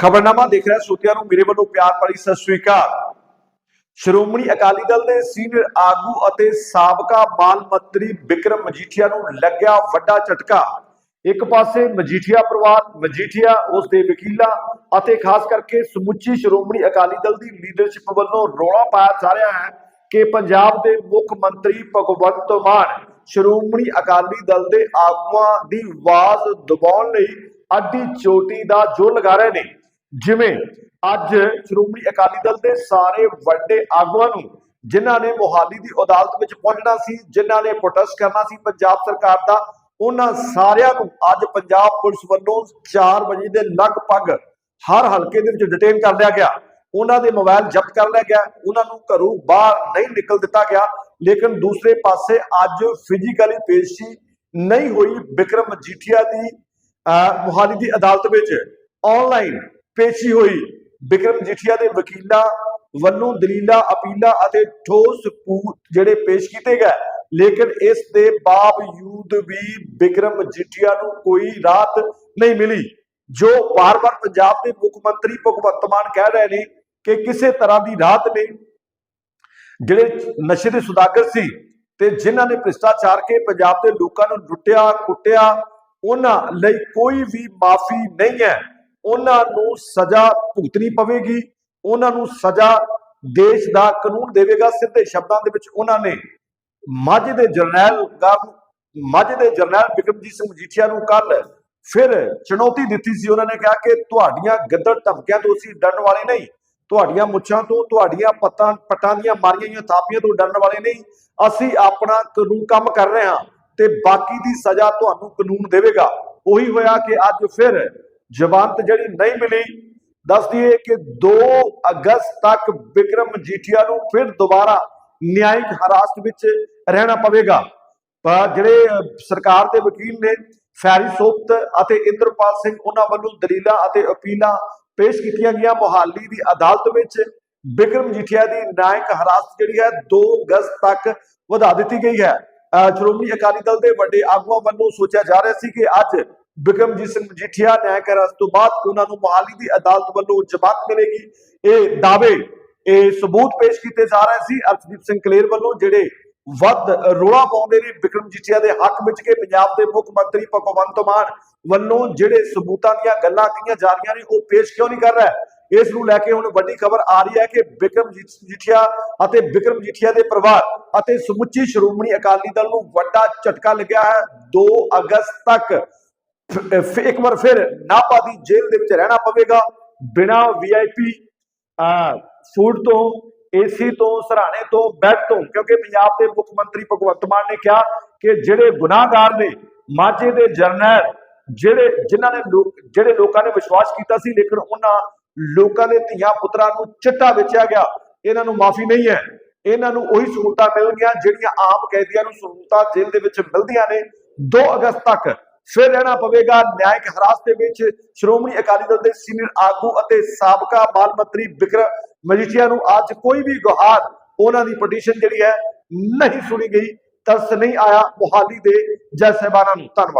ਖਬਰਨਾਮਾ ਦੇਖ ਰਿਹਾ ਸਰੋਤਿਆਂ ਨੂੰ ਮੇਰੇ ਵੱਲੋਂ ਪਿਆਰ ਭਰੀ ਸਤਿ ਸ੍ਰੀ ਅਕਾਲ। ਸ਼੍ਰੋਮਣੀ ਅਕਾਲੀ ਦਲ ਦੇ ਸੀਨੀਅਰ ਆਗੂ ਅਤੇ ਸਾਬਕਾ ਮਾਲ ਮੰਤਰੀ ਵਿਕਰਮ ਮਜੀਠੀਆ ਨੂੰ ਲੱਗਿਆ ਵੱਡਾ ਝਟਕਾ। ਇੱਕ ਪਾਸੇ ਮਜੀਠੀਆ ਪਰਿਵਾਰ, ਮਜੀਠੀਆ ਉਸ ਦੇ ਵਕੀਲਾਂ ਅਤੇ ਖਾਸ ਕਰਕੇ ਸਮੁੱਚੀ ਸ਼੍ਰੋਮਣੀ ਅਕਾਲੀ ਦਲ ਦੀ ਲੀਡਰਸ਼ਿਪ ਵੱਲੋਂ ਰੌਲਾ ਪਾਇਆ ਜਾ ਰਿਹਾ ਹੈ ਕਿ ਪੰਜਾਬ ਦੇ ਮੁੱਖ ਮੰਤਰੀ ਭਗਵੰਤ ਮਾਨ ਸ਼੍ਰੋਮਣੀ ਅਕਾਲੀ ਦਲ ਦੇ ਆਗੂਆਂ ਦੀ ਆਵਾਜ਼ ਦਬਾਉਣ ਲਈ ਅੱਡੀ ਚੋਟੀ ਦਾ ਜੋਰ ਲਗਾ ਰਹੇ ਨੇ। ਜਿਵੇਂ ਅੱਜ ਸ਼੍ਰੋਮਣੀ ਅਕਾਲੀ ਦਲ ਦੇ ਸਾਰੇ ਵੱਡੇ ਆਗੂਆਂ ਨੂੰ, ਜਿਨ੍ਹਾਂ ਨੇ ਮੋਹਾਲੀ ਦੀ ਅਦਾਲਤ ਵਿੱਚ ਪਹੁੰਚਣਾ ਸੀ, ਜਿਨ੍ਹਾਂ ਨੇ ਪ੍ਰੋਟੈਸਟ ਕਰਨਾ ਸੀ ਪੰਜਾਬ ਸਰਕਾਰ ਦਾ, ਉਹਨਾਂ ਸਾਰਿਆਂ ਨੂੰ ਅੱਜ ਪੰਜਾਬ ਪੁਲਿਸ ਵੱਲੋਂ 4 ਵਜੇ ਦੇ ਲਗਭਗ ਹਰ ਹਲਕੇ ਦੇ ਵਿੱਚ ਡਿਟੇਨ ਕਰ ਲਿਆ ਗਿਆ। ਉਹਨਾਂ ਦੇ ਮੋਬਾਈਲ ਜ਼ਬਤ ਕਰ ਲਿਆ ਗਿਆ, ਉਹਨਾਂ ਨੂੰ ਘਰੋਂ ਬਾਹਰ ਨਹੀਂ ਨਿਕਲ ਦਿੱਤਾ ਗਿਆ, ਲੇਕਿਨ ਦੂਸਰੇ ਪਾਸੇ ਅੱਜ ਫਿਜ਼ੀਕਲੀ ਪੇਸ਼ੀ ਨਹੀਂ ਹੋਈ ਵਿਕਰਮ ਮਜੀਠੀਆ ਦੀ, ਅਹ ਮੋਹਾਲੀ ਦੀ ਅਦਾਲਤ ਵਿੱਚ। ਆਨਲਾਈਨ ਪੇਸ਼ੀ ਹੋਈ। ਵਿਕਰਮ ਮਜੀਠੀਆ ਦੇ ਵਕੀਲਾਂ ਵੱਲੋਂ ਦਲੀਲਾਂ, ਅਪੀਲਾਂ ਅਤੇ ਠੋਸ ਸਬੂਤ ਜਿਹੜੇ ਪੇਸ਼ ਕੀਤੇ ਗਏ। ਲੇਕਿਨ ਇਸ ਦੇ ਬਾਵਜੂਦ ਵੀ ਵਿਕਰਮ ਮਜੀਠੀਆ ਨੂੰ ਕੋਈ ਰਾਹਤ ਨਹੀਂ ਮਿਲੀ, ਜੋ ਵਾਰ-ਵਾਰ ਪੰਜਾਬ ਦੇ ਮੁੱਖ ਮੰਤਰੀ ਭਗਵੰਤ ਮਾਨ ਕਹਿ ਰਹੇ ਨੇ ਕਿ ਕਿਸੇ ਤਰ੍ਹਾਂ ਦੀ ਰਾਹਤ ਨਹੀਂ। ਜਿਹੜੇ ਨਸ਼ੇ ਦੇ ਸੁਦਾਗਰ ਸੀ ਤੇ ਜਿਨ੍ਹਾਂ ਨੇ ਭ੍ਰਿਸ਼ਟਾਚਾਰ ਕੇ ਪੰਜਾਬ ਦੇ ਲੋਕਾਂ ਨੂੰ ਲੁੱਟਿਆ, ਕੁੱਟਿਆ, ਉਹਨਾਂ ਲਈ ਕੋਈ ਵੀ ਮਾਫੀ ਨਹੀਂ ਹੈ। ਉਹਨਾਂ ਨੂੰ ਸਜ਼ਾ ਭੁਗਤਣੀ ਪਵੇਗੀ, ਉਹਨਾਂ ਨੂੰ ਸਜ਼ਾ ਦੇਸ਼ ਦਾ ਕਾਨੂੰਨ ਦੇਵੇਗਾ। ਸਿੱਧੇ ਸ਼ਬਦਾਂ ਦੇ ਵਿੱਚ ਉਹਨਾਂ ਨੇ ਮਾਝੇ ਦੇ ਜਰਨੈਲ ਗਵ ਮਾਝੇ ਦੇ ਜਰਨੈਲ ਬਿਕਰਮਜੀਤ ਸਿੰਘ ਮਜੀਠੀਆ ਨੂੰ ਕੱਲ ਫਿਰ ਚੁਣੌਤੀ ਦਿੱਤੀ ਸੀ। ਉਹਨਾਂ ਨੇ ਕਿਹਾ ਕਿ ਤੁਹਾਡੀਆਂ ਗੱਦਰ ਧਮਕਿਆਂ ਤੋਂ ਅਸੀਂ ਡਰਨ ਵਾਲੇ ਨਹੀਂ। ਤੁਹਾਡੀਆਂ ਮੁੱਛਾਂ ਤੋਂ, ਤੁਹਾਡੀਆਂ ਪੱਤਾਂ ਪੱਟਾਂ ਦੀਆਂ ਮਾਰੀਆਂ ਹੋਈਆਂ ਥਾਪੀਆਂ ਤੋਂ ਡਰਨ ਵਾਲੇ ਨਹੀਂ। ਅਸੀਂ ਆਪਣਾ ਕਾਨੂੰਨ ਕੰਮ ਕਰ ਰਹੇ ਹਾਂ ਤੇ ਬਾਕੀ ਦੀ ਸਜ਼ਾ ਤੁਹਾਨੂੰ ਕਾਨੂੰਨ ਦੇਵੇਗਾ। ਉਹੀ ਹੋਇਆ ਕਿ ਅੱਜ ਫਿਰ ਜ਼ਮਾਨਤ ਜਿਹੜੀ ਨਹੀਂ ਮਿਲੀ ਦੱਸ ਦਈਏ ਕਿ 2 ਅਗਸਤ ਤੱਕ ਵਿਕਰਮ ਮਜੀਠੀਆ ਨੂੰ ਫਿਰ ਦੁਬਾਰਾ ਨਿਆਇਕ ਹਰਾਸਤ ਵਿੱਚ ਰਹਿਣਾ ਪਵੇਗਾ। ਪਰ ਜਿਹੜੇ ਸਰਕਾਰ ਦੇ ਵਕੀਲ ਨੇ ਫੈਰੀ ਸੋਪਤ ਅਤੇ ਇੰਦਰਪਾਲ ਸਿੰਘ ਉਹਨਾਂ ਵੱਲੋਂ ਦਲੀਲਾਂ ਅਤੇ ਅਪੀਲਾਂ ਪੇਸ਼ ਕੀਤੀਆਂ ਗਈਆਂ। ਮੁਹਾਲੀ ਦੀ ਅਦਾਲਤ ਵਿੱਚ ਬਿਕਰਮ ਮਜੀਠੀਆ ਦੀ ਨਿਆਇਕ ਹਰਾਸਤ ਜਿਹੜੀ ਹੈ 2 ਅਗਸਤ ਤੱਕ ਵਧਾ ਦਿੱਤੀ ਗਈ ਹੈ। ਅਹ, ਸ਼੍ਰੋਮਣੀ ਅਕਾਲੀ ਦਲ ਦੇ ਵੱਡੇ ਆਗੂਆਂ ਵੱਲੋਂ ਸੋਚਿਆ ਜਾ ਰਿਹਾ ਸੀ ਕਿ ਅੱਜ ਵਿਕਰਮਜੀਤ ਸਿੰਘ ਮਜੀਠੀਆ ਨਿਆਇਕ ਹਰਾਸਤ ਤੋਂ ਬਾਅਦ ਉਹਨਾਂ ਨੂੰ ਮੁਹਾਲੀ ਦੀ ਅਦਾਲਤ ਵੱਲੋਂ ਜ਼ਮਾਨਤ ਮਿਲੇਗੀ। ਇਹ ਦਾਅਵੇ, ਇਹ ਸਬੂਤ ਪੇਸ਼ ਕੀਤੇ ਜਾ ਰਹੇ ਸੀ ਅਰਸ਼ਦੀਪ ਸਿੰਘ ਕਲੇਰ ਵੱਲੋਂ, ਜਿਹੜੇ ਵੱਧ ਰੋਲਾ ਪਾਉਂਦੇ ਨੇ ਵਿਕਰਮ ਜੀਠੀਆ ਦੇ ਹੱਕ ਵਿੱਚ ਕਿ ਪੰਜਾਬ ਦੇ ਮੁੱਖ ਮੰਤਰੀ ਭਗਵੰਤ ਮਾਨ ਵੱਲੋਂ ਜਿਹੜੇ ਸਬੂਤਾਂ ਦੀਆਂ ਗੱਲਾਂ ਕਹੀਆਂ ਜਾ ਰਹੀਆਂ ਨੇ, ਉਹ ਪੇਸ਼ ਕਿਉਂ ਨਹੀਂ ਕਰ ਰਿਹਾ? ਇਸ ਨੂੰ ਲੈ ਕੇ ਹੁਣ ਵੱਡੀ ਖਬਰ ਆ ਰਹੀ ਹੈ ਕਿ ਵਿਕਰਮ ਜੀ- ਜੀਠੀਆ ਅਤੇ ਵਿਕਰਮ ਜੀਠੀਆ ਦੇ ਪਰਿਵਾਰ ਅਤੇ ਸਮੁੱਚੀ ਸ਼੍ਰੋਮਣੀ ਅਕਾਲੀ ਦਲ ਨੂੰ ਵੱਡਾ ਝਟਕਾ ਲੱਗਿਆ ਹੈ। 2 ਅਗਸਤ ਤੱਕ ਇੱਕ ਵਾਰ ਫਿਰ ਨਾਭਾ ਦੀ ਜੇਲ੍ਹ ਦੇ ਵਿੱਚ ਰਹਿਣਾ ਪਵੇਗਾ। ਬਿਨਾ ਵੀਆਈਪੀ ਫੂਡ ਤੋਂ ਏਸੀ ਤੋਂ, ਸਰਾਣੇ ਤੋਂ ਬੈੱਡ ਤੋਂ। ਕਿਉਂਕਿ ਪੰਜਾਬ ਦੇ ਮੁੱਖ ਮੰਤਰੀ ਭਗਵੰਤ ਮਾਨ ਨੇ ਕਿਹਾ ਕਿ ਜਿਹੜੇ ਗੁਨਾਹਗਾਰ ਨੇ, ਮਾਝੇ ਦੇ ਜਰਨੈਲ, ਜਿਹੜੇ, ਜਿਨ੍ਹਾਂ ਨੇ ਲੋਕ, ਜਿਹੜੇ ਲੋਕਾਂ ਨੇ ਵਿਸ਼ਵਾਸ ਕੀਤਾ ਸੀ, ਲੇਕਿਨ ਉਹਨਾਂ ਲੋਕਾਂ ਦੇ ਧੀਆਂ ਪੁੱਤਰਾਂ ਨੂੰ ਚਿੱਟਾ ਵੇਚਿਆ ਗਿਆ। ਇਹਨਾਂ ਨੂੰ ਮਾਫੀ ਨਹੀਂ ਹੈ। ਇਹਨਾਂ ਨੂੰ ਉਹੀ ਸਹੂਲਤਾਂ ਮਿਲਣਗੀਆਂ ਜਿਹੜੀਆਂ ਆਮ ਕੈਦੀਆਂ ਨੂੰ ਸਹੂਲਤਾਂ ਜੇਲ੍ਹ ਦੇ ਵਿੱਚ ਮਿਲਦੀਆਂ ਨੇ। 2 ਅਗਸਤ ਤੱਕ ਫਿਰ ਰਹਿਣਾ ਪਵੇਗਾ ਨਿਆਇਕ ਹਰਾਸਤ ਦੇ ਵਿੱਚ ਸ਼੍ਰੋਮਣੀ ਅਕਾਲੀ ਦਲ ਦੇ ਸੀਨੀਅਰ ਆਗੂ ਅਤੇ ਸਾਬਕਾ ਮਾਲ ਮੰਤਰੀ ਵਿਕਰਮ ਮਜੀਠੀਆ ਨੂੰ ਅੱਜ ਕੋਈ ਵੀ ਗੁਹਾਰ ਉਹਨਾਂ ਦੀ ਪਟੀਸ਼ਨ ਜਿਹੜੀ ਹੈ ਨਹੀਂ ਸੁਣੀ ਗਈ, ਤਰਸ ਨਹੀਂ ਆਇਆ ਮੁਹਾਲੀ ਦੇ ਜੈ ਸਾਹਿਬਾਨਾਂ ਨੂੰ। ਧੰਨਵਾਦ।